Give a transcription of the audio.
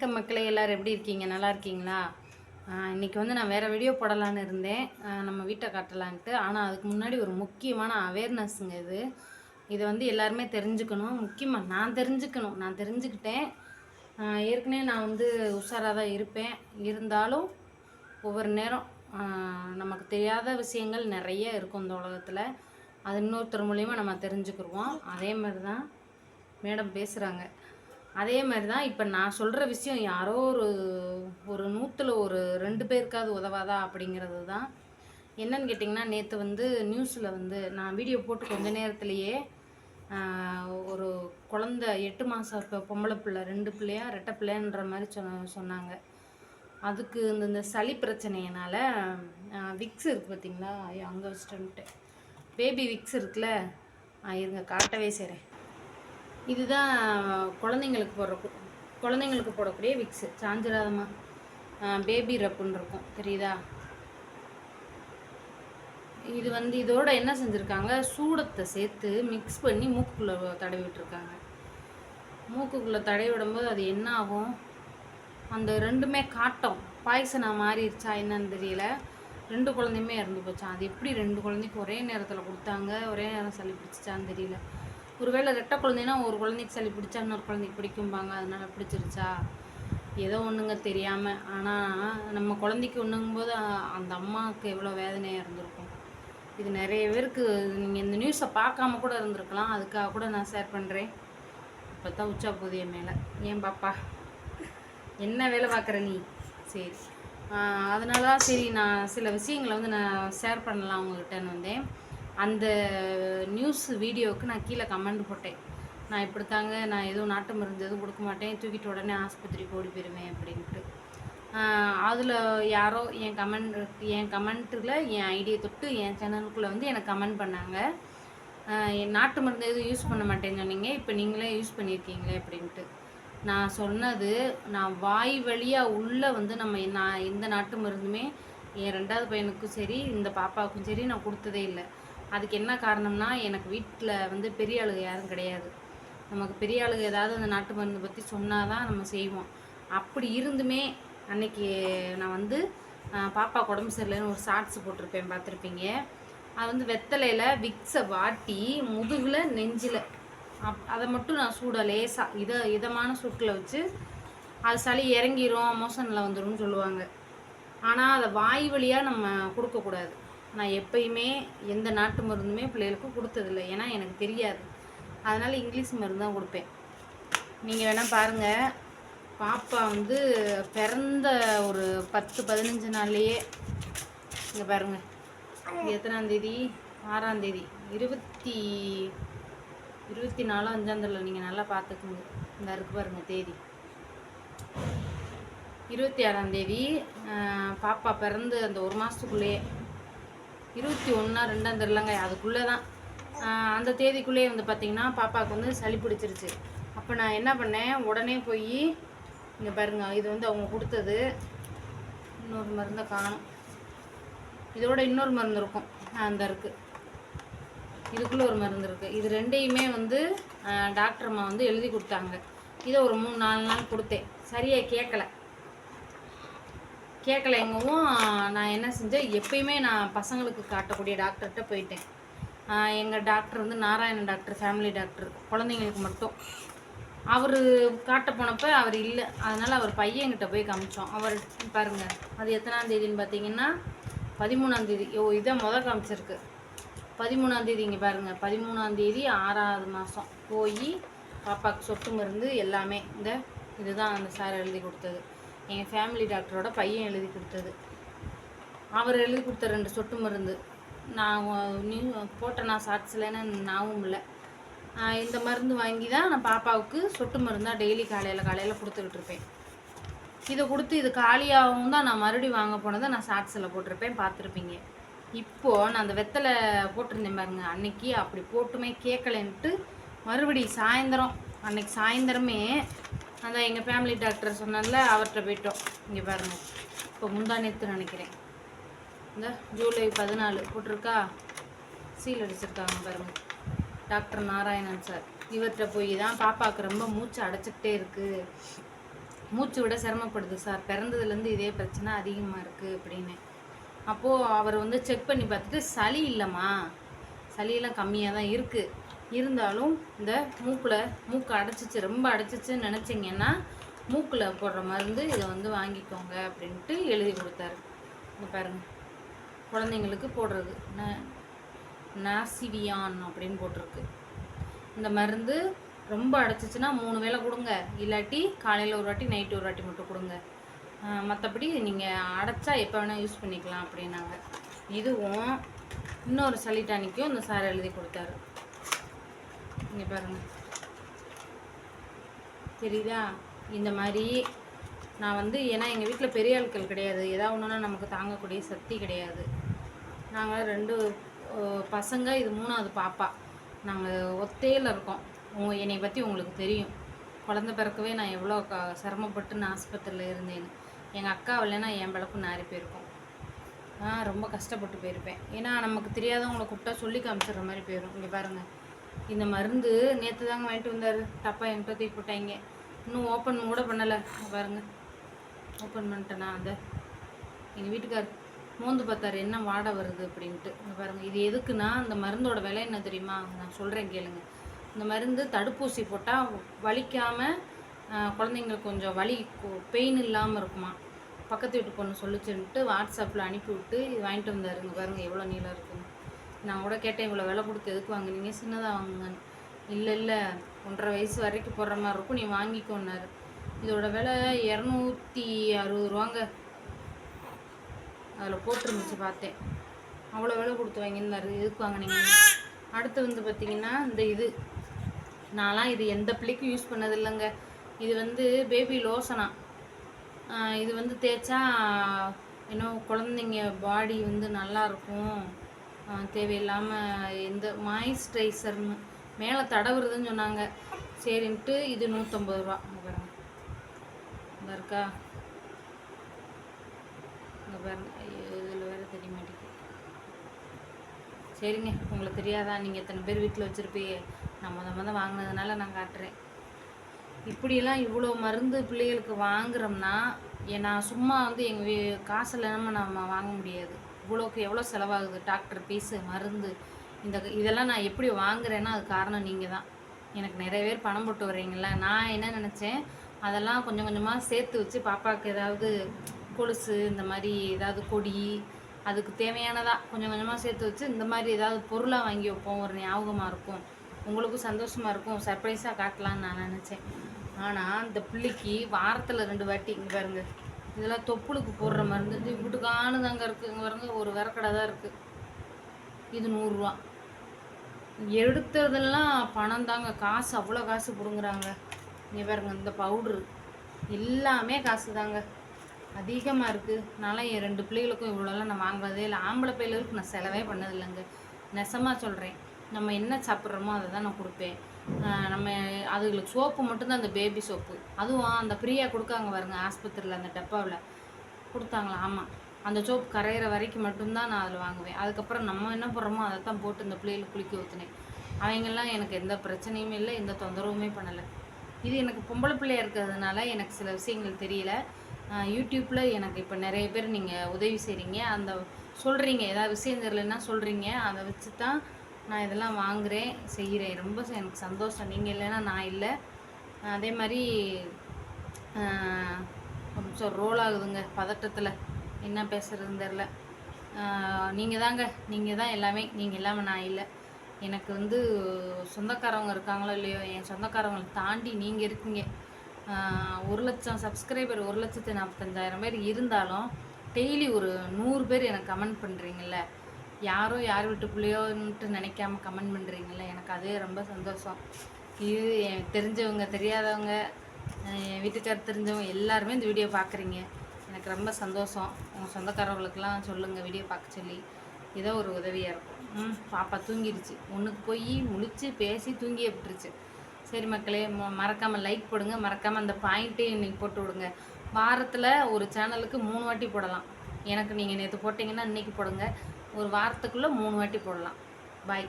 வணக்கம் மக்களே எல்லோரும் எப்படி இருக்கீங்க? நல்லா இருக்கீங்களா? இன்றைக்கி வந்து நான் வேறு வீடியோ போடலான்னு இருந்தேன். நம்ம வீட்டை காட்டலான்ட்டு. ஆனால் அதுக்கு முன்னாடி ஒரு முக்கியமான அவேர்னஸ்ங்க இது. இதை வந்து எல்லாருமே தெரிஞ்சுக்கணும். முக்கியமாக நான் தெரிஞ்சுக்கணும். நான் தெரிஞ்சுக்கிட்டேன். ஏற்கனவே நான் வந்து உஷாராக தான் இருப்பேன். இருந்தாலும் ஒவ்வொரு நேரம் நமக்கு தெரியாத விஷயங்கள் நிறைய இருக்கும் இந்த உலகத்தில். அது இன்னொருத்தர் மூலிமா நம்ம தெரிஞ்சுக்கிருவோம். அதே மாதிரி தான் மேடம் பேசுகிறாங்க அதே மாதிரி தான் இப்போ நான் சொல்கிற விஷயம் யாரோ ஒரு ஒரு நூற்றில் ஒரு ரெண்டு பேருக்காவது உதவாதா அப்படிங்கிறது தான் என்னன்னு கேட்டிங்கன்னா நேற்று வந்து நியூஸில் வந்து நான் வீடியோ போட்டு கொஞ்ச நேரத்துலையே ஒரு குழந்த எட்டு மாதம் இப்போ பொம்பளை பிள்ளை ரெண்டு பிள்ளையா ரெட்டை பிள்ளைன்ற மாதிரி சொன்ன சொன்னாங்க. அதுக்கு இந்த இந்த சளி பிரச்சனையினால் விக்ஸ் இருக்குது பார்த்தீங்களா ஐயோ அங்கே வச்சுட்டு பேபி விக்ஸ் இருக்குல்ல? இருங்க காட்டவே செய்கிறேன் இதுதான் குழந்தைங்களுக்கு போடுற குழந்தைங்களுக்கு போடக்கூடிய விக்ஸு. சாஞ்சிராதமா பேபி ரப்புன்னு இருக்கும். தெரியுதா? இது வந்து இதோட என்ன செஞ்சுருக்காங்க? சூடத்தை சேர்த்து மிக்ஸ் பண்ணி மூக்குக்குள்ளே தடவி விட்டுருக்காங்க மூக்குக்குள்ளே தடவி விடும்போது அது என்ன ஆகும்? அந்த ரெண்டுமே காட்டும். பாய்சனாக மாறிடுச்சா என்னன்னு தெரியல. ரெண்டு குழந்தையுமே இறந்து போச்சான் அது எப்படி ரெண்டு குழந்தைக்கு ஒரே நேரத்தில் கொடுத்தாங்க? ஒரே நேரம் சளி பிடிச்சிச்சான்னு தெரியல. ஒருவேளை ரெட்டை குழந்தைன்னா ஒரு குழந்தைக்கு சளி பிடிச்சா இன்னொரு குழந்தைக்கு பிடிக்கும்பாங்க. அதனால பிடிச்சிருச்சா? ஏதோ ஒன்றுங்க தெரியாமல் ஆனால் நம்ம குழந்தைக்கு ஒன்றுங்கும்போது அந்த அம்மாவுக்கு எவ்வளோ வேதனையாக இருந்திருக்கும். இது நிறைய பேருக்கு நீங்கள் இந்த நியூஸை பார்க்காம கூட இருந்திருக்கலாம். அதுக்காக கூட நான் ஷேர் பண்ணுறேன் இப்போ தான் உச்சா போகுது என் மேலே. ஏன் பாப்பா? என்ன வேலை பார்க்குற நீ? சரி. அதனால தான் சரி நான் சில விஷயங்களை வந்து நான் ஷேர் பண்ணலாம் உங்ககிட்டன்னு வந்தேன். அந்த நியூஸ் வீடியோவுக்கு நான் கீழே கமெண்ட் போட்டேன். நான் இப்படித்தாங்க நான் எதுவும் நாட்டு மருந்து எதுவும் கொடுக்க மாட்டேன். தூக்கிட்டு உடனே ஆஸ்பத்திரிக்கு ஓடி போயிடுவேன் அப்படின்ட்டு. அதில் யாரோ என் கமெண்ட் என் கமெண்ட்டில் என் ஐடியை தொட்டு என் சேனலுக்குள்ளே வந்து எனக்கு கமெண்ட் பண்ணாங்க. என் நாட்டு மருந்து எதுவும் யூஸ் பண்ண மாட்டேன்னு சொன்னீங்க. இப்போ நீங்களே யூஸ் பண்ணியிருக்கீங்களே அப்படின்ட்டு. நான் சொன்னது நான் வாய் வழியாக உள்ளே வந்து நம்ம நான் எந்த நாட்டு மருந்துமே என் ரெண்டாவது பையனுக்கும் சரி இந்த பாப்பாவுக்கும் சரி நான் கொடுத்ததே இல்லை. அதுக்கு என்ன காரணம்னா எனக்கு வீட்டில் வந்து பெரிய ஆளுங்க யாரும் கிடையாது. நமக்கு பெரிய ஆளுங்க ஏதாவது அந்த நாட்டு மருந்து பற்றி சொன்னால் தான் நம்ம செய்வோம். அப்படி இருந்துமே அன்னைக்கு நான் வந்து பாப்பா உடம்பு சரியில்லைன்னு ஒரு ஷார்ட்ஸ் போட்டிருப்பேன் பார்த்துருப்பீங்க. அது வந்து வெத்தலையில் விக்ஸை வாட்டி முதுகில் நெஞ்சில். அப் அதை மட்டும் நான் சூடாக லேசாக இத இதமான சூட்டில் வச்சு அது சளி இறங்கிரும் மோசனில் வந்துரும்னு சொல்லுவாங்க. ஆனால் அதை வாய் வழியாக நம்ம கொடுக்கக்கூடாது. நான் எப்பயுமே எந்த நாட்டு மருந்துமே பிள்ளைகளுக்கு கொடுத்ததில்லை. ஏன்னா எனக்கு தெரியாது. அதனால் இங்கிலீஷ் மருந்து தான் கொடுப்பேன். நீங்கள் வேணால் பாருங்கள் பாப்பா வந்து பிறந்த ஒரு பத்து பதினஞ்சு நாள்லேயே இங்கே பாருங்கள் எத்தனாந்தேதி ஆறாந்தேதி இருபத்தி இருபத்தி நாலு அஞ்சாந்தரில் நீங்கள் நல்லா பார்த்துக்குங்க இந்த இருக்கு பாருங்கள் தேதி. இருபத்தி ஆறாந்தேதி பாப்பா பிறந்து அந்த ஒரு மாதத்துக்குள்ளேயே இருபத்தி ஒன்றா ரெண்டாம் தெரிலங்க அதுக்குள்ளே தான் அந்த தேதிக்குள்ளேயே வந்து பார்த்திங்கன்னா பாப்பாவுக்கு வந்து சளி பிடிச்சிருச்சு. அப்போ நான் என்ன பண்ணேன் உடனே போய் இங்கே பாருங்கள் இது வந்து அவங்க கொடுத்தது. இன்னொரு மருந்தை காணும். இதோட இன்னொரு மருந்து இருக்கும். அந்த இருக்குது இதுக்குள்ளே ஒரு மருந்து இருக்குது இது ரெண்டையுமே வந்து டாக்டர் அம்மா வந்து எழுதி கொடுத்தாங்க. இதை ஒரு மூணு நாலு நாள் கொடுத்தேன். சரியாக கேட்கல கேட்கல எங்கவும். நான் என்ன செஞ்சேன்? எப்பயுமே நான் பசங்களுக்கு காட்டக்கூடிய டாக்டர்கிட்ட போயிட்டேன். எங்கள் டாக்டர் வந்து நாராயணன் டாக்டர் ஃபேமிலி டாக்டர் குழந்தைங்களுக்கு மட்டும். அவர் காட்ட போனப்போ அவர் இல்லை. அதனால் அவர் பையன்கிட்ட போய் காமிச்சோம் அவர் பாருங்கள் அது எத்தனாம்தேதின்னு பார்த்தீங்கன்னா பதிமூணாந்தேதி ஓ இதான் முதல் காமிச்சிருக்கு. பதிமூணாந்தேதி இங்கே பாருங்கள் பதிமூணாந்தேதி ஆறாவது மாதம் போய் பாப்பாவுக்கு சொட்டு மருந்து எல்லாமே. இந்த இதுதான் அந்த சார் எழுதி கொடுத்தது. எங்கள் ஃபேமிலி டாக்டரோட பையன் எழுதி கொடுத்தது. அவர் எழுதி கொடுத்த ரெண்டு சொட்டு மருந்து. நான் நியூ போட்ட நான் ஷார்ட்ஸ்லன்னு நாவும் இல்லை. இந்த மருந்து வாங்கி தான் நான் பாப்பாவுக்கு சொட்டு மருந்தாக டெய்லி காலையில் காலையில் கொடுத்துக்கிட்டு இருப்பேன். இதை கொடுத்து இது காலியாகவும் தான் நான் மறுபடியும் வாங்க போனதை நான் ஷார்ட்ஸில் போட்டிருப்பேன் பார்த்துருப்பீங்க. இப்போது நான் அந்த வெத்தலை போட்டிருந்தேன் பாருங்க அன்னைக்கு அப்படி போட்டுமே கேட்கலன்ட்டு மறுபடி சாயந்தரம் அன்னைக்கு சாயந்தரமே அந்த எங்கள் ஃபேமிலி டாக்டர் சொன்னால அவர்கிட்ட போயிட்டோம். இங்கே பாருங்கள் இப்போ முந்தா நினைக்கிறேன். இந்த ஜூலை பதினாலு போட்டிருக்கா? சீல் அடிச்சிருக்காங்க பாருங்கள் டாக்டர் நாராயணன் சார் இவர்கிட்ட போய் தான் பாப்பாவுக்கு ரொம்ப மூச்சு அடைச்சிக்கிட்டே இருக்குது மூச்சு விட சிரமப்படுது சார் பிறந்ததுலேருந்து இதே பிரச்சனை அதிகமாக இருக்குது அப்படின்னு. அப்போது அவர் வந்து செக் பண்ணி பார்த்துட்டு சளி இல்லைம்மா. சளியெல்லாம் கம்மியாக தான் இருக்குது இருந்தாலும் இந்த மூக்கில் மூக்கு அடைச்சிச்சு ரொம்ப அடைச்சிச்சுன்னு நினச்சிங்கன்னா மூக்கில் போடுற மருந்து இதை வந்து வாங்கிக்கோங்க அப்படின்ட்டு எழுதி கொடுத்தாரு. இங்கே பாருங்கள் குழந்தைங்களுக்கு போடுறது. ந நாசிவியான் அப்படின்னு போட்டிருக்கு. இந்த மருந்து ரொம்ப அடைச்சிச்சுன்னா மூணு வேளை கொடுங்க. இல்லாட்டி காலையில் ஒரு வாட்டி நைட்டு ஒரு வாட்டி மட்டும் கொடுங்க. மற்றபடி நீங்கள் அடைச்சா எப்போ வேணால் யூஸ் பண்ணிக்கலாம் அப்படின்னாங்க. இதுவும் இன்னொரு சளி டானிக்கும் இந்த சார் எழுதி கொடுத்தாரு. இங்கே பாருங்கள் தெரியுதா? இந்த மாதிரி நான் வந்து ஏன்னா எங்கள் வீட்டில் பெரிய ஆட்கள் கிடையாது. ஏதாவது ஒன்றுனா நமக்கு தாங்கக்கூடிய சக்தி கிடையாது. நாங்கள் ரெண்டு பசங்க இது மூணாவது பாப்பா. நாங்கள் ஒத்தையில் இருக்கோம். உங்க என்னை பற்றி உங்களுக்கு தெரியும். குழந்த பிறக்கவே நான் எவ்வளோ க சிரமப்பட்டு நான் ஆஸ்பத்திரியில் இருந்தேன்னு. எங்கள் அக்கா இல்லைன்னா என் பிழப்பு நாரி போயிருக்கோம். நான் ரொம்ப கஷ்டப்பட்டு போயிருப்பேன். ஏன்னா நமக்கு தெரியாதவங்களை கூப்பிட்டா சொல்லி காமிச்சிடுற மாதிரி போயிடும் இங்கே பாருங்கள் இந்த மருந்து நேற்று தாங்க வாங்கிட்டு வந்தார். டப்பா என்கிட்ட தூக்கி போட்டாங்க. இன்னும் ஓப்பன் கூட பண்ணலை. பாருங்க. ஓப்பன் பண்ணிட்டேனா அந்த எங்கள் வீட்டுக்கார் மோந்து பார்த்தாரு. என்ன வாடை வருது அப்படின்ட்டு. பாருங்கள் இது எதுக்குன்னா இந்த மருந்தோட விலை என்ன தெரியுமா? நான் சொல்கிறேன் கேளுங்க. இந்த மருந்து தடுப்பூசி போட்டால் வலிக்காமல் குழந்தைங்களுக்கு கொஞ்சம் வலி பெயின் இல்லாமல் இருக்குமா? பக்கத்து வீட்டு பொண்ணு சொல்லிச்சுன்ட்டு வாட்ஸ்அப்பில் அனுப்பி விட்டு இது வாங்கிட்டு வந்தாருங்க பாருங்கள் பாருங்க எவ்வளோ நீளம் இருக்குன்னு நான் கூட கேட்டேன் இவ்வளோ விலை கொடுத்து எதுக்கு வாங்குனீங்க? சின்னதாக வாங்குங்கன்னு. இல்லை இல்லை ஒன்றரை வயசு வரைக்கும் போடுற மாதிரி இருக்கும் நீ வாங்கிக்கோன்னாரு. இதோட விலை இரநூத்தி அறுபது ரூபாங்க. அதில் போட்டுருந்துச்சு பார்த்தேன். அவ்வளோ விலை கொடுத்து வாங்கியிருந்தாரு எதுக்கு வாங்குனீங்க? அடுத்து வந்து பார்த்தீங்கன்னா இந்த இது. நான்லாம் இது எந்த பிள்ளைக்கும் யூஸ் பண்ணது இல்லைங்க இது வந்து பேபி லோசனா இது வந்து தேய்ச்சா இன்னும் குழந்தைங்க பாடி வந்து நல்லா இருக்கும். தேவையில்லாமல் எந்த மாய்ஸ்சரைசர்னு மேலே தடவுறதுன்னு சொன்னாங்க. சரின்ட்டு இது நூற்றம்பது ரூபா. பாருங்க. இந்த இருக்கா? இங்கே பாருங்க. இதில் வேறு தெரிய மாட்டேங்குது சரிங்க உங்களுக்கு தெரியாதா? நீங்கள் எத்தனை பேர் வீட்டில் வச்சுருப்பீங்க? நான் முத முத வாங்கினதுனால நான் காட்டுறேன். இப்படியெல்லாம் இவ்வளோ மருந்து பிள்ளைகளுக்கு வாங்குறோம்னா ஏ- நான் சும்மா வந்து எங்கள் வீ காசு இல்லாமல் நம்ம வாங்க முடியாது. இவ்வளோக்கு எவ்வளோ செலவாகுது? டாக்டர் பீஸு மருந்து இந்த இதெல்லாம் நான் எப்படி வாங்குறேன்னா அது காரணம் நீங்கள் தான் எனக்கு நிறைய பேர் பணம் போட்டு வர்றீங்கள நான் என்ன நினச்சேன் அதெல்லாம் கொஞ்சம் கொஞ்சமாக சேர்த்து வச்சு பாப்பாவுக்கு ஏதாவது கொலுசு இந்த மாதிரி ஏதாவது கொடி அதுக்கு தேவையானதாக கொஞ்சம் கொஞ்சமாக சேர்த்து வச்சு இந்த மாதிரி ஏதாவது பொருளாக வாங்கி வைப்போம். ஒரு ஞாபகமாக இருக்கும். உங்களுக்கும் சந்தோஷமாக இருக்கும். சர்ப்ரைஸாக காட்டலான்னு நான் நினச்சேன். ஆனால் இந்த பிள்ளைக்கு வாரத்தில் ரெண்டு வாட்டி இங்கே பாருங்கள் இதெல்லாம் தொப்புளுக்கு போடுற மருந்து இது இப்படிக்கானு தாங்க இருக்குது இங்கே பாருங்க ஒரு விறக்கடை தான் இருக்குது இது நூறுரூவா. எடுத்ததெல்லாம் பணம் தாங்க. காசு அவ்வளோ காசு பிடுங்குறாங்க. இங்கே பாருங்க இந்த பவுட்ரு எல்லாமே காசு தாங்க. அதிகமாக இருக்குது அதனால் என் ரெண்டு பிள்ளைகளுக்கும் இவ்வளோலாம் நான் வாங்குறதே இல்லை. ஆம்பளை பிள்ளைகளுக்கு நான் செலவே பண்ணதில்லைங்க. நெசமாக சொல்கிறேன் நம்ம என்ன சாப்பிட்றோமோ அதை தான் நான் கொடுப்பேன். நம்ம அதுகளுக்கு சோப்பு மட்டும்தான் அந்த பேபி சோப்பு. அதுவும் அந்த ஃப்ரீயாக கொடுக்காங்க பாருங்க ஆஸ்பத்திரியில் அந்த டப்பாவில். கொடுத்தாங்களா? ஆமாம் அந்த சோப்பு கரையிற வரைக்கும் மட்டும்தான் நான் அதில் வாங்குவேன். அதுக்கப்புறம் நம்ம என்ன போடுறோமோ அதை தான் போட்டு இந்த பிள்ளைகளுக்கு குளிக்க ஊற்றுனேன் அவங்கெல்லாம் எனக்கு எந்த பிரச்சனையுமே இல்லை எந்த தொந்தரவுமே பண்ணலை. இது எனக்கு பொம்பளை பிள்ளையாக இருக்கிறதுனால எனக்கு சில விஷயங்கள் தெரியல. யூடியூப்பில் எனக்கு இப்போ நிறைய பேர் நீங்கள் உதவி செய்கிறீங்க அந்த சொல்கிறீங்க ஏதாவது விஷயம் தெரியலன்னா சொல்கிறீங்க அதை வச்சு தான் நான் இதெல்லாம் வாங்குகிறேன் செய்கிறேன் ரொம்ப எனக்கு சந்தோஷம். நீங்கள் இல்லைன்னா நான் இல்லை. அதே மாதிரி கொஞ்சம் ரோல் ஆகுதுங்க பதட்டத்தில். என்ன பேசுகிறதுன்னு தெரில நீங்கள் தாங்க. நீங்கள் தான் எல்லாமே. நீங்கள் இல்லாமல் நான் இல்லை. எனக்கு வந்து சொந்தக்காரவங்க இருக்காங்களோ இல்லையோ என் சொந்தக்காரவங்களை தாண்டி நீங்கள் இருக்கீங்க. ஒரு லட்சம் சப்ஸ்கிரைபர் ஒரு லட்சத்து நாற்பத்தஞ்சாயிரம் பேர் இருந்தாலும் டெய்லி ஒரு நூறு பேர் எனக்கு கமெண்ட் பண்ணுறீங்கல்ல யாரும் யார் வீட்டு பிள்ளையோன்ட்டு நினைக்காம கமெண்ட் பண்ணுறீங்கல்ல எனக்கு அதே ரொம்ப சந்தோஷம். இது எனக்கு தெரிஞ்சவங்க தெரியாதவங்க என் வீட்டுக்கார் தெரிஞ்சவங்க எல்லாருமே இந்த வீடியோ பார்க்குறீங்க எனக்கு ரொம்ப சந்தோஷம். உங்கள் சொந்தக்காரவங்களுக்கெல்லாம் சொல்லுங்கள் வீடியோ பார்க்க சொல்லி. ஏதோ ஒரு உதவியாக இருக்கும். ம் பாப்பா தூங்கிடுச்சு. ஒன்றுக்கு போய் முழிச்சு பேசி தூங்கி விட்டுருச்சு. சரி மக்களே ம- மறக்காமல் லைக் போடுங்க. மறக்காமல் அந்த பாயிண்ட்டையும் இன்றைக்கி போட்டு விடுங்க. வாரத்தில் ஒரு சேனலுக்கு மூணு வாட்டி போடலாம். எனக்கு நீங்கள் நேற்று போட்டிங்கன்னா இன்னைக்கு போடுங்க. ஒரு வாரத்துக்குள்ளே மூணு வாட்டி போடலாம். பாய்